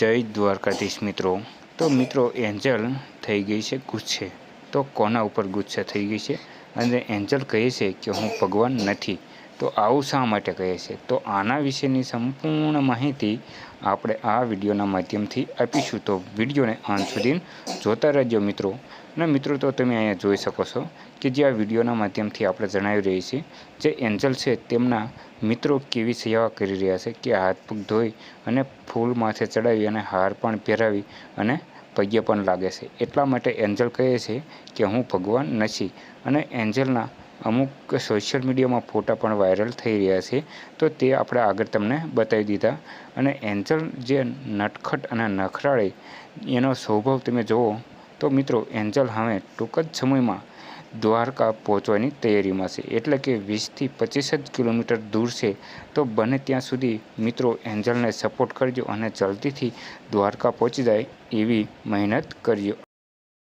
જય દ્વારકાધીશ મિત્રો. તો મિત્રો, એન્જલ થઈ ગઈ છે, ગુસ્સે. તો કોના ઉપર ગુસ્સે થઈ ગઈ છે? અને એન્જલ કહે છે કે હું ભગવાન નથી. તો આવું શા માટે કહે છે? તો આના વિશેની સંપૂર્ણ માહિતી આપણે આ વિડીયોના માધ્યમથી આપીશું. તો વિડીયોને અંત સુધી જોતા રહેજો મિત્રો. અને મિત્રો, તો તમે અહીંયા જોઈ શકો છો કે જે આ વિડીયોના માધ્યમથી આપણે જણાવી રહી છીએ જે એન્જલ છે, તેમના મિત્રો કેવી સેવા કરી રહ્યા છે, કે હાથ પગ ધોઈ અને ફૂલ માથે ચડાવી અને હાર પણ પહેરાવી અને પગે પણ લાગે છે. એટલા માટે એન્જલ કહે છે કે હું ભગવાન નથી. અને એન્જલના અમુક સોશિયલ મીડિયામાં ફોટા પણ વાયરલ થઈ રહ્યા છે, તો તે આપણે આગળ તમને બતાવી દીધા. અને એન્જલ જે નટખટ અને નખરાળે, એનો સ્વભાવ તમે જુઓ, તો મિત્રો એન્જલ હવે ટૂંક જ સમયમાં દ્વારકા પહોંચવાની તૈયારીમાં છે. એટલે કે વીસથી પચીસ જ કિલોમીટર દૂર છે. તો બને ત્યાં સુધી મિત્રો એન્જલને સપોર્ટ કરજો અને જલ્દીથી દ્વારકા પહોંચી જાય એવી મહેનત કરજો